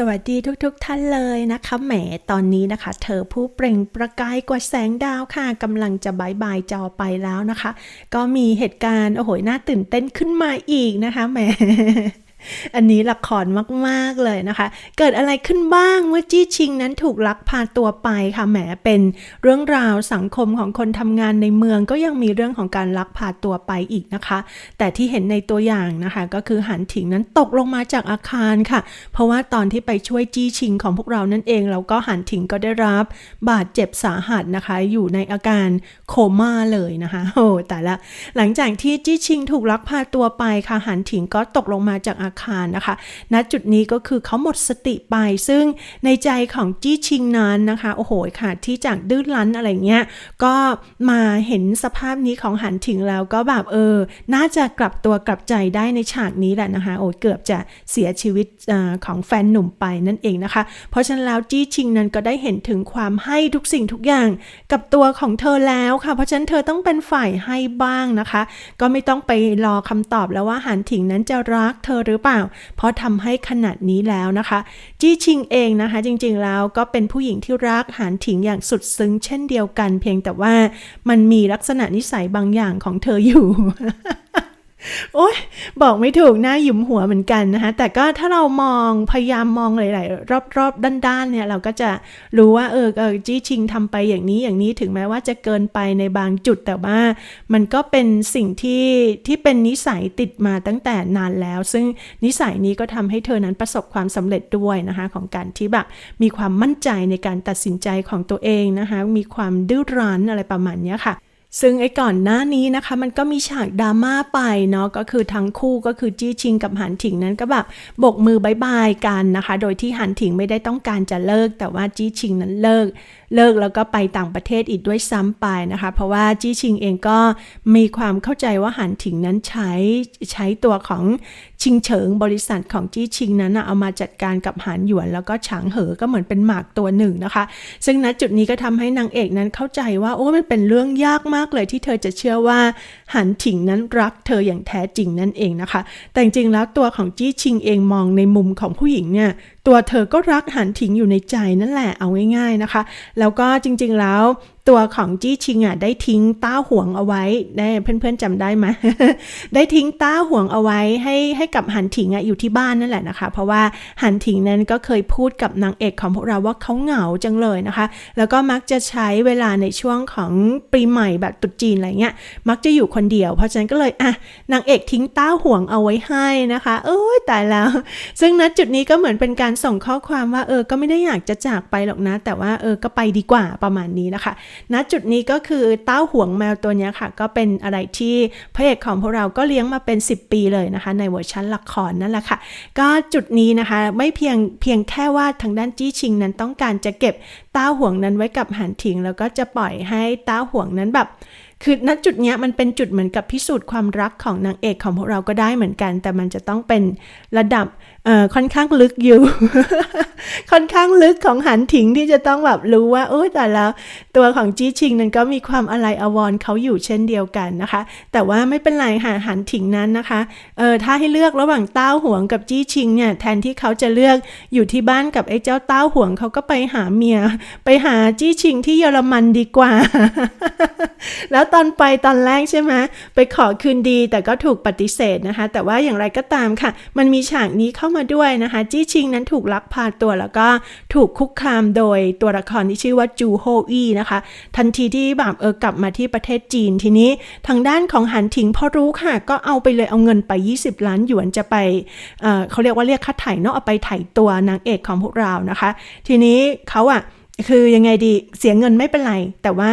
สวัสดีทุกๆทท่านเลยนะคะแหมตอนนี้นะคะ เธอผู้เปล่งประกายกว่าแสงดาวค่ะกำลังจะบายบายจอไปแล้วนะคะ ก็มีเหตุการณ์โอ้โหน่าตื่นเต้นขึ้นมาอีกนะคะแหม อันนี้ละครมากๆเลยนะคะ เกิดอะไรขึ้นบ้างเมื่อจี้ชิงนั้นถูกลักพาตัวไปค่ะแหมเป็นเรื่องราวสังคมของคนทำงานในเมืองก็ยังมีเรื่องของการลักพาตัวไปอีกนะคะ แต่ที่เห็นในตัวอย่างนะคะ ก็คือหันถิงนั้นตกลงมาจากอาคารค่ะ เพราะว่าตอนที่ไปช่วยจี้ชิงของพวกเรานั่นเองแล้วก็หันถิงก็ได้รับบาดเจ็บสาหัสนะคะ อยู่ในอาการโคม่าเลยนะคะโอ้แต่ละหลังจากที่จี้ชิงถูกลักพาตัวไปค่ะหันถิงก็ตกลงมาจากอาคารนะคะ ณ จุดนี้ก็คือเขาหมดสติไป ซึ่งในใจของจี้ชิงนั้นนะคะ โอ้โหค่ะ ที่จากดื้อรั้นอะไรเงี้ย ก็มาเห็นสภาพนี้ของหันถิงแล้วก็แบบเออ น่าจะกลับตัวกลับใจได้ในฉากนี้แหละนะคะ โอ้เกือบจะเสียชีวิตอของแฟนหนุ่มไปนั่นเองนะคะ เพราะฉะนั้นแล้วจี้ชิงนั้นก็ได้เห็นถึงความให้ทุกสิ่งทุกอย่างกับตัวของเธอแล้วค่ะ เพราะฉะนั้นเธอต้องเป็นฝ่ายให้บ้างนะคะ ก็ไม่ต้องไปรอคำตอบแล้วว่าหันถิงนั้นจะรักเธอหรือเปล่า เพราะทำให้ขนาดนี้แล้วนะคะ จี้ชิงเองนะคะ จริงๆแล้วก็เป็นผู้หญิงที่รักหานถิงอย่างสุดซึ้งเช่นเดียวกัน เพียงแต่ว่ามันมีลักษณะนิสัยบางอย่างของเธออยู่ โอ้ยบอกไม่ถูกหน้าหยุมหัวเหมือนกันนะคะ แต่ก็ถ้าเรามองพยายามมองหลาย ๆ รอบ ๆ ด้าน ๆ เนี่ย เราก็จะรู้ว่าเออเออจี้ชิงทำไปอย่างนี้อย่างนี้ถึงแม้ว่าจะเกินไปในบางจุดแต่ว่า มันก็เป็นสิ่งที่ที่เป็นนิสัยติดมาตั้งแต่นานแล้ว ซึ่งนิสัยนี้ก็ทำให้เธอนั้นประสบความสำเร็จด้วยนะคะ ของการที่แบบมีความมั่นใจในการตัดสินใจของตัวเองนะคะ มีความดื้อรั้นอะไรประมาณนี้ค่ะ ซึ่งไอ้ก่อนหน้านี้นะคะ มันก็มีฉากดราม่าไปเนาะก็คือทั้งคู่ก็คือจี้ชิงกับหันถิงนั้นก็แบบบกมือบายบายกันนะคะ โดยที่หันถิงไม่ได้ต้องการจะเลิก แต่ว่าจี้ชิงนั้นเลิก เลิกแล้วก็ไปต่างประเทศอีกด้วยซ้ำไปนะคะ เพราะว่าจี้ชิงเองก็มีความเข้าใจว่าหันถิงนั้นใช้ใช้ตัวของชิงเฉิงบริษัทของจี้ชิงนั้นเอามาจัดการกับหันหยวน แล้วก็ฉางเหอก็เหมือนเป็นหมากตัวหนึ่งนะคะ ซึ่งณจุดนี้ก็ทำให้นางเอกนั้นเข้าใจว่าโอ้มันเป็นเรื่องยากมากเลยที่เธอจะเชื่อว่าหันถิงนั้นรักเธออย่างแท้จริงนั่นเองนะคะ แต่จริงแล้วตัวของจี้ชิงเองมองในมุมของผู้หญิงเนี่ย ตัวเธอก็รักหันถิงอยู่ในใจนั่นแหละเอาง่าย ๆนะคะ แล้วก็จริงๆแล้วตัวของจี้ชิงอะได้ทิ้งต้าห่วงเอาไว้ได้เพื่อนๆจำได้ไหมได้ทิ้งต้าห่วงเอาไว้ให้ให้กับหันถิงอะอยู่ที่บ้านนั่นแหละนะคะ เพราะว่าหันถิงนั้นก็เคยพูดกับนางเอกของพวกเราว่าเขาเหงาจังเลยนะคะ แล้วก็มักจะใช้เวลาในช่วงของปีใหม่แบบตุจีนอะไรเงี้ยมักจะอยู่คนเดียว เพราะฉะนั้นก็เลยอะนางเอกทิ้งต้าห่วงเอาไว้ให้นะคะ เอ้ยตายแล้ว ซึ่งณจุดนี้ก็เหมือนเป็นการส่งข้อความว่าเออก็ไม่ได้อยากจะจากไปหรอกนะ แต่ว่าเออก็ไปดีกว่าประมาณนี้นะคะณจุดนี้ก็คือเต้าห่วงแมวตัวนี้ค่ะ ก็เป็นอะไรที่พระเอกของพวกเราก็เลี้ยงมาเป็น 10 ปีเลยนะคะ ในเวอร์ชันละครนั่นแหละค่ะ ก็จุดนี้นะคะไม่เพียงเพียงแค่ว่าทางด้านจี้ชิงนั้นต้องการจะเก็บเต้าห่วงนั้นไว้กับหันถิง แล้วก็จะปล่อยให้เต้าห่วงนั้นแบบ คือณจุดนี้มันเป็นจุดเหมือนกับพิสูจน์ความรักของนางเอกของพวกเราก็ได้เหมือนกัน แต่มันจะต้องเป็นระดับค่อนข้างลึกอยู่ ค่อนข้างลึกของหันถิงที่จะต้องแบบรู้ว่าโอ้แต่แล้วตัวของจี้ชิงนั้นก็มีความอะไรอวรเขาอยู่เช่นเดียวกันนะคะ แต่ว่าไม่เป็นไรค่ะหันถิงนั้นนะคะเออถ้าให้เลือกระหว่างเต้าหวงกับจี้ชิงเนี่ยแทนที่เขาจะเลือกอยู่ที่บ้านกับไอ้เจ้าเต้าหวงเขาก็ไปหาเมีย ไปหาจี้ชิงที่เยอรมันดีกว่า แล้วตอนไปตอนแรกใช่ไหมไปขอคืนดีแต่ก็ถูกปฏิเสธนะคะ แต่ว่าอย่างไรก็ตามค่ะ มันมีฉากนี้เข้ามาด้วยนะคะ จี้ชิงนั้นถูกลักพาตัวแล้วก็ถูกคุกคามโดยตัวละครที่ชื่อว่าจูโฮอี้นะคะ ทันทีที่แบบเออกลับมาที่ประเทศจีนทีนี้ ทางด้านของหันถิงพอรู้ค่ะ ก็เอาไปเลยเอาเงินไป 20 ล้านหยวนจะไปเเขาเรียกว่าเรียกค่าไถ่เนาะเอาไปไถ่ตัวนางเอกของพวกเรานะคะ ทีนี้เขาอะ คือยังไงดีเสียเงินไม่เป็นไร แต่ว่า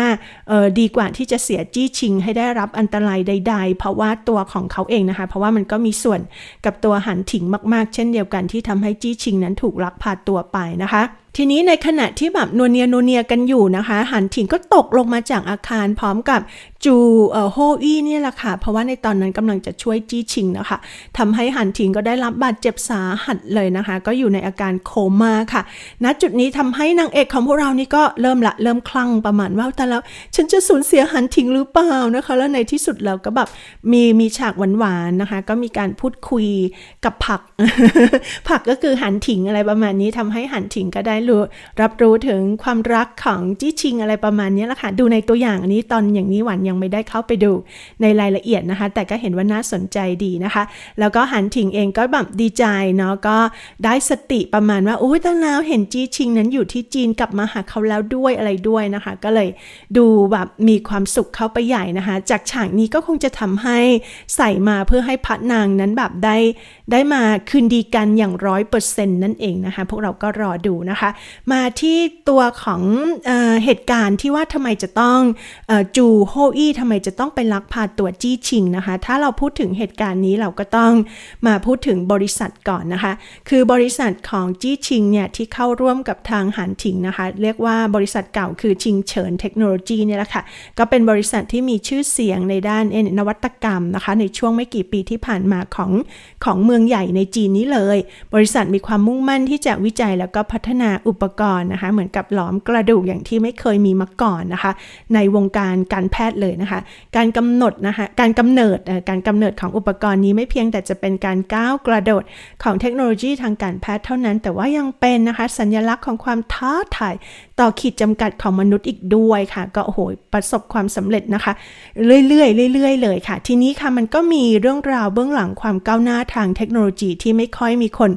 ออดีกว่าที่จะเสียจี้ชิง ให้ได้รับอันตรายใด ๆ เพราะว่าตัวของเขาเองนะคะ เพราะว่ามันก็มีส่วนกับตัวหันถิงมาก ๆ เช่นเดียวกันที่ทำให้จี้ชิงนั้นถูกลักพาตัวไปนะคะ ทีนี้ในขณะที่แบบนวเนียนวเนียกันอยู่นะคะ หันถิงก็ตกลงมาจากอาคารพร้อมกับจูเอ่อโฮอี้เนี่ยแหละค่ะ เพราะว่าในตอนนั้นกำลังจะช่วยจี้ชิงนะคะทำให้หันถิงก็ได้รับบาดเจ็บสาหัสเลยนะคะ ก็อยู่ในอาการโคม่าค่ะณจุดนี้ทำให้นางเอกของพวกเรานี่ก็เริ่มละเริ่มคลั่งประมาณว่าแต่แล้ว ฉันจะสูญเสียหันถิงหรือเปล่านะคะ แล้วในที่สุดเราก็แบบมีมีฉากหวานๆนะคะ ก็มีการพูดคุยกับผัก ผักก็คือหันถิงอะไรประมาณนี้ทำให้หันถิงก็ได้รู้รับรู้ถึงความรักของจี้ชิงอะไรประมาณนี้แหละค่ะ ดูในตัวอย่างอันนี้ตอนอย่างนี้หวานยังไม่ได้เข้าไปดูในรายละเอียดนะคะ แต่ก็เห็นว่าน่าสนใจดีนะคะ แล้วก็หันถิงเองก็แบบดีใจเนาะก็ได้สติประมาณว่าโอ้ยตั้งแล้วเห็นจี้ชิงนั้นอยู่ที่จีนกลับมาหาเขาแล้วด้วยอะไรด้วยนะคะ ก็เลยดูแบบมีความสุขเข้าไปใหญ่นะคะ จากฉากนี้ก็คงจะทำให้ใส่มาเพื่อให้พระนางนั้นแบบได้ได้มาคืนดีกันอย่างร้อยเปอร์เซ็นต์นั่นเองนะคะ พวกเราก็รอดูนะคะมาที่ตัวของเออเหตุการณ์ที่ว่าทำไมจะต้องออจูโฮอี้ทำไมจะต้องไปลักพาตัวจี้ชิงนะคะ ถ้าเราพูดถึงเหตุการณ์นี้เราก็ต้องมาพูดถึงบริษัทก่อนนะคะ คือบริษัทของจี้ชิงเนี่ยที่เข้าร่วมกับทางหันถิงนะคะ เรียกว่าบริษัทเก่าคือชิงเฉินเทคโนโลยีเนี่ยแหละค่ะ ก็เป็นบริษัทที่มีชื่อเสียงในด้านนวัตกรรมนะคะ ในช่วงไม่กี่ปีที่ผ่านมาของของเมืองใหญ่ในจีนนี้เลย บริษัทมีความมุ่งมั่นที่จะวิจัยแล้วก็พัฒนาอุปกรณ์นะคะ เหมือนกับหลอมกระดูกอย่างที่ไม่เคยมีมาก่อนนะคะ ในวงการการแพทย์เลยนะคะ การกำหนดนะคะการกำเนิดการกำเนิดของอุปกรณ์นี้ไม่เพียงแต่จะเป็นการก้าวกระโดดของเทคโนโลยีทางการแพทย์เท่านั้น แต่ว่ายังเป็นนะคะสัญลักษณ์ของความท้าทาย ต่อขีดจำกัดของมนุษย์อีกด้วยค่ะ ก็โอ้โหประสบความสำเร็จนะคะ เรื่อยๆเรื่อยๆเลยค่ะ ทีนี้ค่ะมันก็มีเรื่องราวเบื้องหลังความก้าวหน้าทางเทคโนโลยีที่ไม่ค่อยมีคน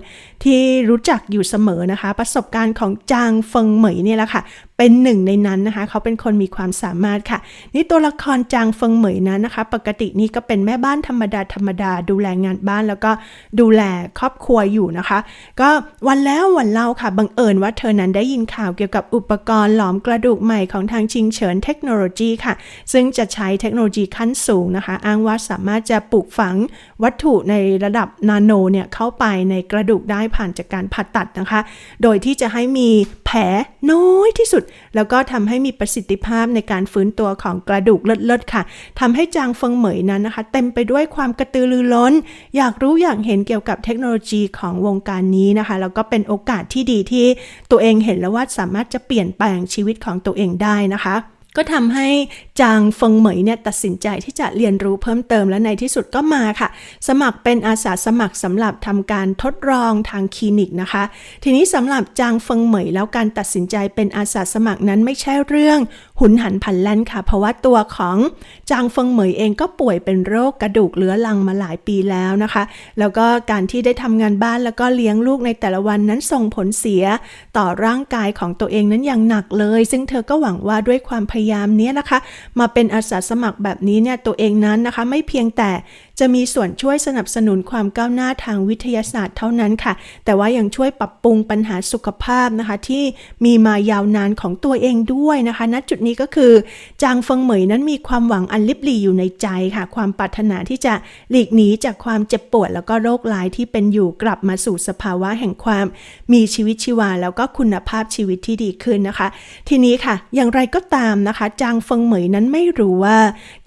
ที่รู้จักอยู่เสมอนะคะ ประสบการณ์ของจางเฟิงเหมยเนี่ยแหละค่ะ เป็นหนึ่งในนั้นนะคะ เขาเป็นคนมีความสามารถค่ะ นี่ตัวละครจางเฟิงเหมยนั้นนะคะ ปกตินี่ก็เป็นแม่บ้านธรรมดาธรรมดา ดูแลงานบ้านแล้วก็ดูแลครอบครัวอยู่นะคะ ก็วันแล้ววันเล่าค่ะ บังเอิญว่าเธอนั้นได้ยินข่าวเกี่ยวกับอุปกรณ์หลอมกระดูกใหม่ของทางชิงเฉินเทคโนโลยีค่ะ ซึ่งจะใช้เทคโนโลยีขั้นสูงนะคะ อ้างว่าสามารถจะปลูกฝังวัตถุในระดับนาโนเนี่ยเข้าไปในกระดูกได้ผ่านจากการผ่าตัดนะคะ โดยที่จะให้มีแผลน้อยที่สุด แล้วก็ทำให้มีประสิทธิภาพในการฟื้นตัวของกระดูกเลิศๆค่ะทำให้จางเฟิงเหมยนั้นนะคะ เต็มไปด้วยความกระตือรือร้น อยากรู้อยากเห็นเกี่ยวกับเทคโนโลยีของวงการนี้นะคะ แล้วก็เป็นโอกาสที่ดีที่ตัวเองเห็นแล้วว่าสามารถจะเปลี่ยนแปลงชีวิตของตัวเองได้นะคะ ก็ทำให้จางเฟิงเหมยเนี่ยตัดสินใจที่จะเรียนรู้เพิ่มเติมและในที่สุดก็มาค่ะ สมัครเป็นอาสาสมัครสำหรับทำการทดลองทางคลินิกนะคะ ทีนี้สำหรับจางเฟิงเหมยแล้วการตัดสินใจเป็นอาสาสมัครนั้นไม่ใช่เรื่องหุนหันพันแล่นค่ะ เพราะว่าตัวของจางเฟิงเหมยเองก็ป่วยเป็นโรคกระดูกเรื้อรังมาหลายปีแล้วนะคะ แล้วก็การที่ได้ทำงานบ้านแล้วก็เลี้ยงลูกในแต่ละวันนั้นส่งผลเสีย ต่อร่างกายของตัวเองนั้นอย่างหนักเลย ซึ่งเธอก็หวังว่าด้วยความพยายามเนี้นะคะ มาเป็นอาสาสมัครแบบนี้เนี่ยตัวเองนั้นนะคะ ไม่เพียงแต่ จะมีส่วนช่วยสนับสนุนความก้าวหน้าทางวิทยาศาสตร์เท่านั้นค่ะ แต่ว่ายังช่วยปรับปรุงปัญหาสุขภาพนะคะ ที่มีมายาวนานของตัวเองด้วยนะคะ ณจุดนี้ก็คือจางเฟิงเหมยนั้นมีความหวังอันลิบหลีอยู่ในใจค่ะ ความปรารถนาที่จะหลีกหนีจากความเจ็บปวด แล้วก็โรคร้ายที่เป็นอยู่กลับมาสู่สภาวะแห่งความ มีชีวิตชีวา แล้วก็คุณภาพชีวิตที่ดีขึ้นนะคะ ทีนี้ค่ะ อย่างไรก็ตามนะคะ จางเฟิงเหมยนั้นไม่รู้ว่า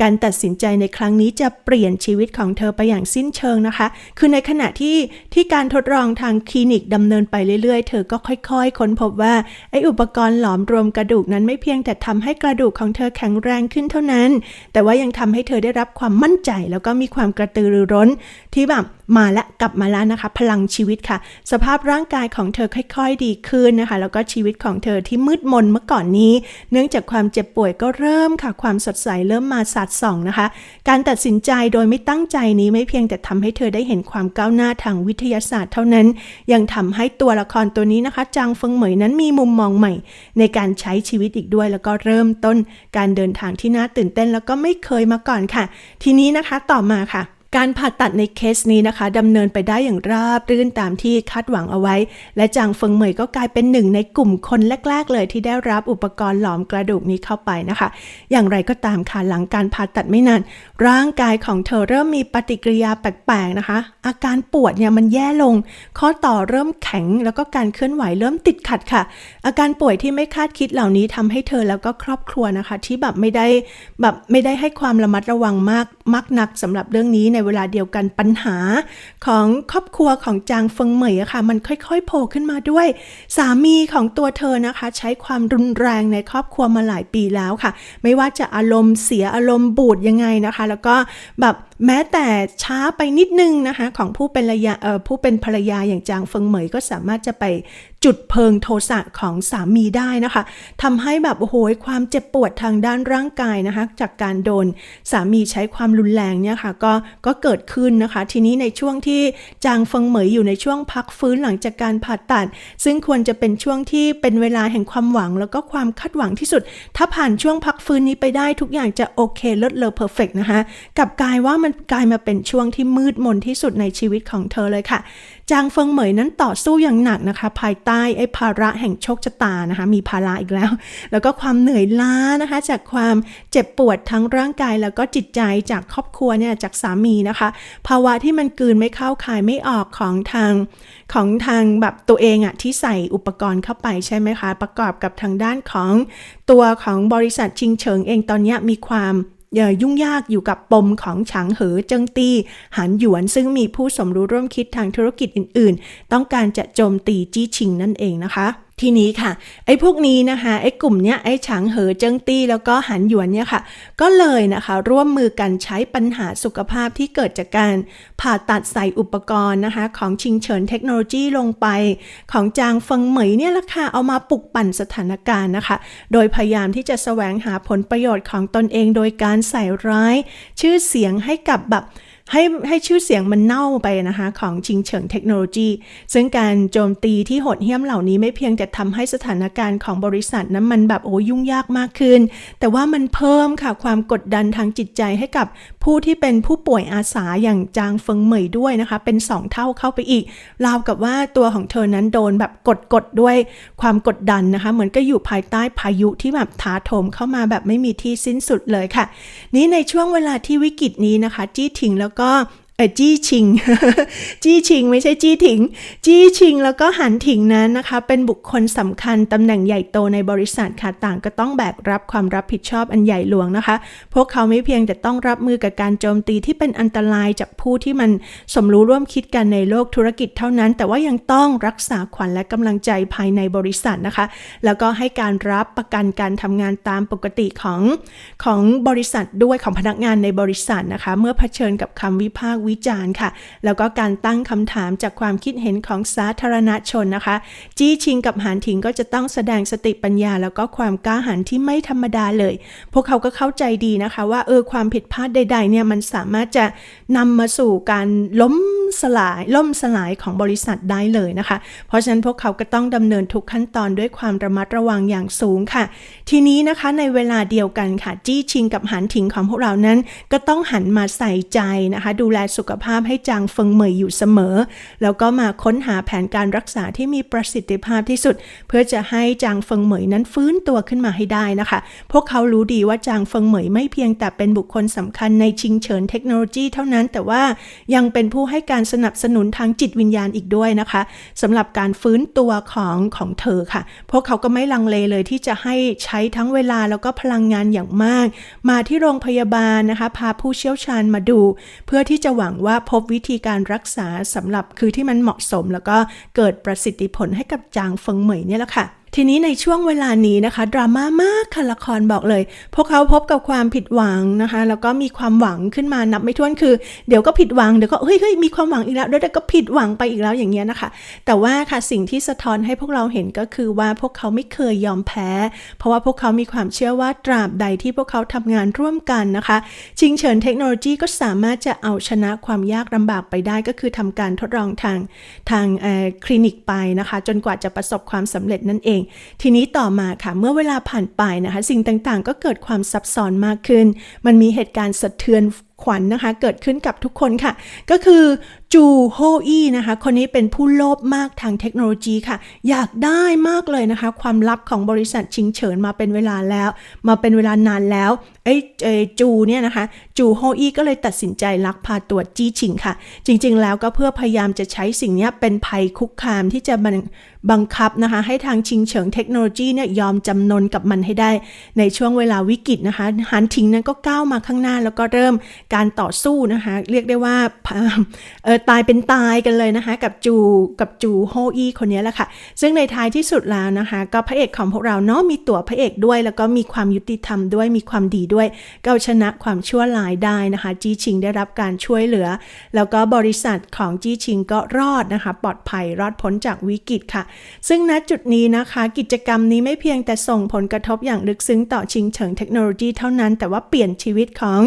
การตัดสินใจในครั้งนี้จะเปลี่ยนชีวิตของของเธอไปอย่างสิ้นเชิงนะคะ คือในขณะที่ที่การทดลองทางคลินิกดำเนินไปเรื่อยๆ เธอก็ค่อยๆ ค้นพบว่าไอ้อุปกรณ์หลอมรวมกระดูกนั้นไม่เพียงแต่ทำให้กระดูกของเธอแข็งแรงขึ้นเท่านั้น แต่ว่ายังทำให้เธอได้รับความมั่นใจ แล้วก็มีความกระตือรือร้น ที่แบบมาและกลับมาแล้วนะคะ พลังชีวิตค่ะ สภาพร่างกายของเธอค่อยๆ ดีขึ้นนะคะ แล้วก็ชีวิตของเธอที่มืดมนเมื่อก่อนนี้ เนื่องจากความเจ็บป่วยก็เริ่มค่ะ ความสดใสเริ่มมาสาดส่องนะคะ การตัดสินใจโดยไม่ตั้งใจนี้ไม่เพียงแต่ทำให้เธอได้เห็นความก้าวหน้าทางวิทยาศาสตร์เท่านั้น ยังทำให้ตัวละครตัวนี้นะคะจางเฟิงเหมยนั้นมีมุมมองใหม่ ในการใช้ชีวิตอีกด้วย แล้วก็เริ่มต้นการเดินทางที่น่าตื่นเต้น แล้วก็ไม่เคยมาก่อนค่ะ ทีนี้นะคะต่อมาค่ะ การผ่าตัดในเคสนี้นะคะดำเนินไปได้อย่างราบรื่นตามที่คาดหวังเอาไว้ และจางเฟิงเหมยก็กลายเป็นหนึ่งในกลุ่มคนแรก ๆ เลยที่ได้รับอุปกรณ์หลอมกระดูกนี้เข้าไปนะคะ อย่างไรก็ตามค่ะหลังการผ่าตัดไม่นาน ร่างกายของเธอเริ่มมีปฏิกิริยาแปลกๆนะคะ อาการปวดเนี่ยมันแย่ลง ข้อต่อเริ่มแข็งแล้วก็การเคลื่อนไหวเริ่มติดขัดค่ะ อาการป่วยที่ไม่คาดคิดเหล่านี้ทำให้เธอแล้วก็ครอบครัวนะคะ ที่แบบไม่ได้แบบไม่ได้ให้ความระมัดระวังมากมากนักสำหรับเรื่องนี้ในเวลาเดียวกันปัญหาของครอบครัวของจางเฟิงเหมยอะค่ะ มันค่อยๆโผล่ขึ้นมาด้วย สามีของตัวเธอนะคะ ใช้ความรุนแรงในครอบครัวมาหลายปีแล้วค่ะ ไม่ว่าจะอารมณ์เสียอารมณ์บูดยังไงนะคะ แล้วก็แบบ แม้แต่ช้าไปนิดนึงนะคะของผู้เป็นระยะเอ่อผู้เป็นภรรยาอย่างจางเฟิงเหมยก็สามารถจะไปจุดเพลิงโทสะของสามีได้นะคะทำให้แบบโอ้โหความเจ็บปวดทางด้านร่างกายนะคะ จากการโดนสามีใช้ความรุนแรงเนี่ยค่ะก็ก็เกิดขึ้นนะคะ ทีนี้ในช่วงที่จางเฟิงเหมยอยู่ในช่วงพักฟื้นหลังจากการผ่าตัด ซึ่งควรจะเป็นช่วงที่เป็นเวลาแห่งความหวัง แล้วก็ความคาดหวังที่สุด ถ้าผ่านช่วงพักฟื้นนี้ไปได้ทุกอย่างจะโอเคเลิศเลอเพอร์เฟกนะคะกับกายว่ามันกลายมาเป็นช่วงที่มืดมนที่สุดในชีวิตของเธอเลยค่ะ จางเฟิงเหมยนั้นต่อสู้อย่างหนักนะคะ ภายใต้ไอ้ภาระแห่งโชคชะตานะคะ มีภาระอีกแล้ว แล้วก็ความเหนื่อยล้านะคะ จากความเจ็บปวดทั้งร่างกายแล้วก็จิตใจจากครอบครัวเนี่ยจากสามีนะคะ ภาวะที่มันกลืนไม่เข้าคายไม่ออกของทางของทางแบบตัวเองอะที่ใส่อุปกรณ์เข้าไปใช่ไหมคะ ประกอบกับทางด้านของตัวของบริษัทชิงเฉิงเองตอนนี้มีความ ยุ่งยากอยู่กับปมของฉางเหอเจิงตี้หันหยวนซึ่งมีผู้สมรู้ร่วมคิดทางธุรกิจอื่น ๆ ต้องการจะโจมตีจี้ชิงนั่นเองนะคะ ทีนี้ค่ะไอ้พวกนี้นะคะไอ้กลุ่มเนี้ยไอ้ฉางเหอเจิงตี้แล้วก็หันหยวนเนี่ยค่ะ ก็เลยนะคะร่วมมือกันใช้ปัญหาสุขภาพที่เกิดจากการผ่าตัดใส่อุปกรณ์นะคะของชิงเฉินเทคโนโลยีลงไป ของจางเฟิงเหมยเนี่ยละค่ะเอามาปลุกปั่นสถานการณ์นะคะ โดยพยายามที่จะแสวงหาผลประโยชน์ของตนเองโดยการใส่ร้าย ชื่อเสียงให้กับแบบ ให้ให้ชื่อเสียงมันเน่าไปนะคะของชิงเฉิงเทคโนโลยี ซึ่งการโจมตีที่โหดเหี้ยมเหล่านี้ไม่เพียงแต่ทำให้สถานการณ์ของบริษัทนั้นมันแบบโอ้ยุ่งยากมากขึ้น แต่ว่ามันเพิ่มค่ะความกดดันทางจิตใจให้กับผู้ที่เป็นผู้ป่วยอาสาอย่างจางเฟิงเหมยด้วยนะคะ เป็น 2 เท่าเข้าไปอีกราวกับว่าตัวของเธอนั้นโดนแบบกดกดด้วยความกดดันนะคะ เหมือนก็อยู่ภายใต้พายุที่แบบถาโถมเข้ามาแบบไม่มีที่สิ้นสุดเลยค่ะ นี้ในช่วงเวลาที่วิกฤตนี้นะคะ จี้ถิงแล้วก็เออจี้ชิง จี้ชิง ไม่ใช่จี้ถิง จี้ชิง แล้วก็หันถิงนั้นนะคะ เป็นบุคคลสำคัญตำแหน่งใหญ่โตในบริษัทค่ะต่างก็ต้องแบกรับความรับผิดชอบอันใหญ่หลวงนะคะ พวกเขาไม่เพียงแต่ต้องรับมือกับการโจมตีที่เป็นอันตรายจากผู้ที่มันสมรู้ร่วมคิดกันในโลกธุรกิจเท่านั้น แต่ว่ายังต้องรักษาขวัญและกำลังใจภายในบริษัทนะคะ แล้วก็ให้การรับประกันการทำงานตามปกติของของบริษัทด้วยของพนักงานในบริษัทนะคะ เมื่อเผชิญกับคำวิพากษ์วิจารณ์ค่ะ แล้วก็การตั้งคำถามจากความคิดเห็นของสาธารณชนนะคะ จี้ชิงกับหานถิงก็จะต้องแสดงสติปัญญา แล้วก็ความกล้าหาญที่ไม่ธรรมดาเลย พวกเขาก็เข้าใจดีนะคะว่าเออความผิดพลาดใด ๆเนี่ยมันสามารถจะนำมาสู่การล้มสลายล่มสลายของบริษัทได้เลยนะคะ เพราะฉะนั้นพวกเขาก็ต้องดำเนินทุกขั้นตอนด้วยความระมัดระวังอย่างสูงค่ะ ทีนี้นะคะในเวลาเดียวกันค่ะ จี้ชิงกับหันถิงของพวกเรานั้น ก็ต้องหันมาใส่ใจนะคะ ดูแลสุุขภาพให้จางเฟิงเหมยอยู่เสมอ แล้วก็มาค้นหาแผนการรักษาที่มีประสิทธิภาพที่สุด เพื่อจะให้จางเฟิงเหมยนั้นฟื้นตัวขึ้นมาให้ได้นะคะ พวกเขารู้ดีว่าจางเฟิงเหมยไม่เพียงแต่เป็นบุคคลสำคัญในชิงเฉินเทคโนโลยีเท่านั้น แต่ว่ายังเป็นผู้ให้การสนับสนุนทางจิตวิญญาณอีกด้วยนะคะสำหรับการฟื้นตัวของของเธอค่ะ พวกเขาก็ไม่ลังเลเลยที่จะให้ใช้ทั้งเวลาแล้วก็พลังงานอย่างมาก มาที่โรงพยาบาลนะคะ พาผู้เชี่ยวชาญมาดู เพื่อที่จะหวังว่าพบวิธีการรักษาสำหรับคือที่มันเหมาะสม แล้วก็เกิดประสิทธิผลให้กับจางเฟิงเหมยเนี่ยแหละค่ะ ทีนี้ในช่วงเวลานี้นะคะดราม่ามากค่ะละครบอกเลย พวกเขาพบกับความผิดหวังนะคะ แล้วก็มีความหวังขึ้นมานับไม่ถ้วนคือ เดี๋ยวก็ผิดหวังเดี๋ยวก็เฮ้ยเฮ้ยมีความหวังอีกแล้วเดี๋ยวก็ผิดหวังไปอีกแล้วอย่างเงี้ยนะคะ แต่ว่าค่ะสิ่งที่สะท้อนให้พวกเราเห็นก็คือว่าพวกเขาไม่เคยยอมแพ้ เพราะว่าพวกเขามีความเชื่อว่าตราบใดที่พวกเขาทำงานร่วมกันนะคะชิงเฉินเทคโนโลยีก็สามารถจะเอาชนะความยากลำบากไปได้ก็คือทำการทดลองทางทางคลินิกไปนะคะ จนกว่าจะประสบความสำเร็จนั่นเองทีนี้ต่อมาค่ะเมื่อเวลาผ่านไปนะคะ สิ่งต่างๆ ก็เกิดความซับซ้อนมากขึ้น มันมีเหตุการณ์สะเทือน ขวัญนะคะ เกิดขึ้นกับทุกคนค่ะ ก็คือจูโฮอี้นะคะ คนนี้เป็นผู้โลภมากทางเทคโนโลยีค่ะ อยากได้มากเลยนะคะ ความลับของบริษัทชิงเฉินมาเป็นเวลาแล้ว มาเป็นเวลานานแล้วไอ้เอ่อจูเนี่ยนะคะ จูโฮอี้ก็เลยตัดสินใจลักพาตัวจี้ชิงค่ะ จริงๆ แล้วก็เพื่อพยายามจะใช้สิ่งนี้เป็นภัยคุกคามที่จะบังบังคับนะคะ ให้ทางชิงเฉิงเทคโนโลยีเนี่ยยอมจำนนกับมันให้ได้ ในช่วงเวลาวิกฤตนะคะหันทิงนั้นก็ก้าวมาข้างหน้าแล้วก็เริ่มการต่อสู้นะคะ เรียกได้ว่าเออตายเป็นตายกันเลยนะคะ กับจูกับจูโฮอีคนนี้แหละค่ะ ซึ่งในท้ายที่สุดแล้วนะคะ ก็พระเอกของพวกเราเนาะมีตัวพระเอกด้วย แล้วก็มีความยุติธรรมด้วยมีความดีด้วยก็เอาชนะความชั่วร้ายได้นะคะ จีชิงได้รับการช่วยเหลือ แล้วก็บริษัทของจีชิงก็รอดนะคะ ปลอดภัยรอดพ้นจากวิกฤตค่ะ ซึ่งณจุดนี้นะคะกิจกรรมนี้ไม่เพียงแต่ส่งผลกระทบอย่างลึกซึ้งต่อชิงเฉิงเทคโนโลยีเท่านั้น แต่ว่าเปลี่ยนชีวิตของ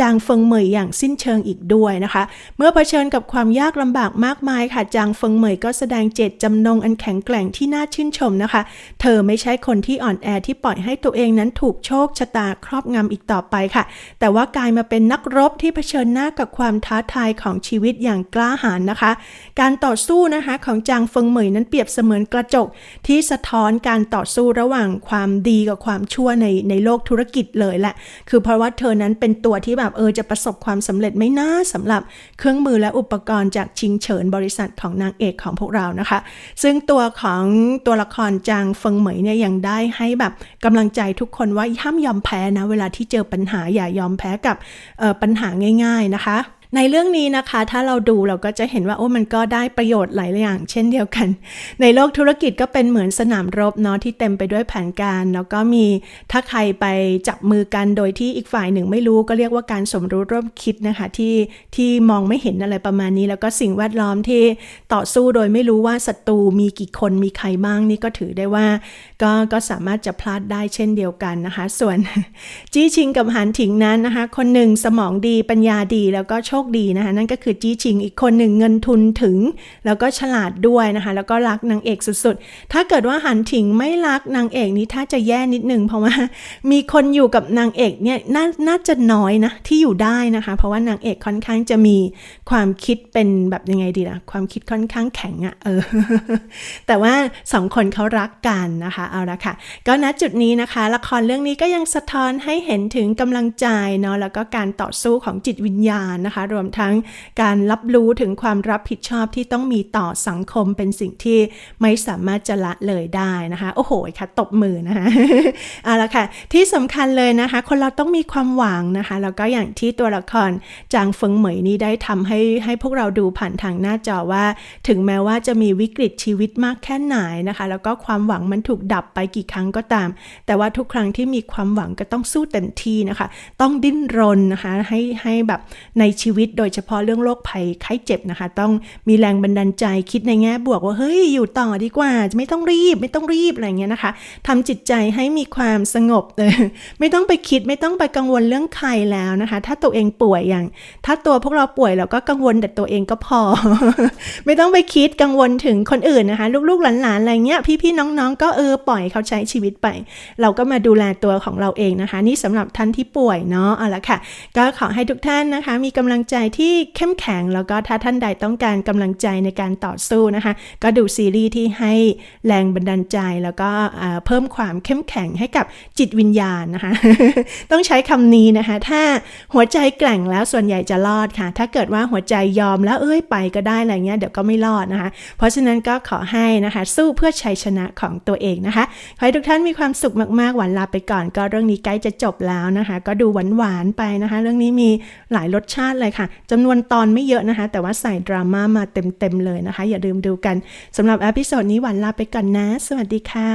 จางเฟิงเหมยอย่างสิ้นเชิงอีกด้วยนะคะ เมื่อเผชิญกับความยากลำบากมากมายค่ะจางเฟิงเหมยก็แสดงเจตจำนงอันแข็งแกร่งที่น่าชื่นชมนะคะ เธอไม่ใช่คนที่อ่อนแอที่ปล่อยให้ตัวเองนั้นถูกโชคชะตาครอบงำอีกต่อไปค่ะ แต่ว่ากลายมาเป็นนักรบที่เผชิญหน้ากับความท้าทายของชีวิตอย่างกล้าหาญนะคะ การต่อสู้นะคะของจางเฟิงเหมยนั้นเปรียบเสมือนกระจก ที่สะท้อนการต่อสู้ระหว่างความดีกับความชั่วในในโลกธุรกิจเลยแหละ คือเพราะว่าเธอนั้นเป็นตัวที่แบบเออจะประประสบความสำเร็จไม่น่าสำหรับเครื่องมือและอุปกรณ์จากชิงเฉินบริษัทของนางเอกของพวกเรานะคะ ซึ่งตัวของตัวละครจางเฟิงเหมยเนี่ยยังได้ให้แบบกำลังใจทุกคนว่าห้ามยอมแพ้นะ เวลาที่เจอปัญหาอย่ายอมแพ้กับปัญหาง่าย ๆนะคะ ในเรื่องนี้นะคะ ถ้าเราดูเราก็จะเห็นว่าโอ้มันก็ได้ประโยชน์หลายอย่างเช่นเดียวกัน ในโลกธุรกิจก็เป็นเหมือนสนามรบเนาะที่เต็มไปด้วยแผนการ แล้วก็มีถ้าใครไปจับมือกันโดยที่อีกฝ่ายหนึ่งไม่รู้ก็เรียกว่าการสมรู้ร่วมคิดนะคะที่ที่มองไม่เห็นอะไรประมาณนี้ แล้วก็สิ่งแวดล้อมที่ต่อสู้โดยไม่รู้ว่าศัตรูมีกี่คนมีใครบ้างนี่ก็ถือได้ว่า ก็ก็สามารถจะพลาดได้เช่นเดียวกันนะคะ ส่วนจี้ชิงกับหันถิงนั้นนะคะ คนหนึ่งสมองดีปัญญาดีแล้วก็โชคดีนะคะ นั่นก็คือจี้ชิงอีกคนหนึ่งเงินทุนถึง แล้วก็ฉลาดด้วยนะคะ แล้วก็รักนางเอกสุดๆ ถ้าเกิดว่าหันถิงไม่รักนางเอกนี้ถ้าจะแย่นิดนึงเพราะว่ามีคนอยู่กับนางเอกเนี่ยนน่าจะน้อยนะที่อยู่ได้นะคะ เพราะว่านางเอกค่อนข้างจะมีความคิดเป็นแบบยังไงดีนะความคิดค่อนข้างแข็งอะเออแต่ว่าสองคนเขารักกันนะคะเอาละค่ะก็ณจุดนี้นะคะ ละครเรื่องนี้ก็ยังสะท้อนให้เห็นถึงกำลังใจเนาะแล้วก็การต่อสู้ของจิตวิญญาณนะคะรวมทั้งการรับรู้ถึงความรับผิดชอบที่ต้องมีต่อสังคมเป็นสิ่งที่ไม่สามารถจะละเลยได้นะคะ โอ้โหค่ะตบมือนะคะเอาละค่ะ ที่สำคัญเลยนะคะ คนเราต้องมีความหวังนะคะ แล้วก็อย่างที่ตัวละครจางเฟิงเหมยนี้ได้ทำให้ให้พวกเราดูผ่านทางหน้าจอว่า ถึงแม้ว่าจะมีวิกฤตชีวิตมากแค่ไหนนะคะ แล้วก็ความหวังมันถูกดับไปกี่ครั้งก็ตาม แต่ว่าทุกครั้งที่มีความหวังก็ต้องสู้เต็มที่นะคะ ต้องดิ้นรนนะคะให้ให้แบบในชีวิตโดยเฉพาะเรื่องโรคภัยไข้เจ็บนะคะ ต้องมีแรงบันดาลใจคิดในแง่บวกว่าเฮ้ยอยู่ต่อดีกว่าจะไม่ต้องรีบ ไม่ต้องรีบอะไรเงี้ยนะคะทำจิตใจให้มีความสงบเออไม่ต้องไปคิดไม่ต้องไปกังวลเรื่องใครแล้วนะคะ ถ้าตัวเองป่วยอย่าง ถ้าตัวพวกเราป่วยเราก็กังวลแต่ตัวเองก็พอ ไม่ต้องไปคิดกังวลถึงคนอื่นนะคะ ลูกๆหลานๆอะไรเงี้ยพี่ๆน้องๆ ก็เออปล่อยเขาใช้ชีวิตไป เราก็มาดูแลตัวของเราเองนะคะ นี่สำหรับท่านที่ป่วยเนาะเอาละค่ะ ก็ขอให้ทุกท่านนะคะ มีกำลังใจที่เข้มแข็ง แล้วก็ถ้าท่านใดต้องการกำลังใจในการต่อสู้นะคะ ก็ดูซีรีส์ที่ให้แรงบันดาลใจแล้วก็เพิ่มความเข้มแข็งให้กับจิตวิญญาณนะคะ ต้องใช้คำนี้นะคะ ถ้าหัวใจแกร่งแล้วส่วนใหญ่จะรอดค่ะ ถ้าเกิดว่าหัวใจยอมแล้วเอ้ยไปก็ได้อะไรเงี้ยเดี๋ยวก็ไม่รอดนะคะ เพราะฉะนั้นก็ขอให้นะคะ สู้เพื่อชัยชนะของตัวเองนะคะขอให้ทุกท่านมีความสุขมากๆหวันลาไปก่อน ก็เรื่องนี้ใกล้จะจบแล้วนะคะ ก็ดูหวานๆไปนะคะ เรื่องนี้มีหลายรสชาติเลยค่ะจำนวนตอนไม่เยอะนะคะ แต่ว่าใส่ดราม่ามาเต็มๆเลยนะคะ อย่าลืมดูกันสำหรับอพิโซดนี้หวันลาไปก่อนนะ สวัสดีค่ะ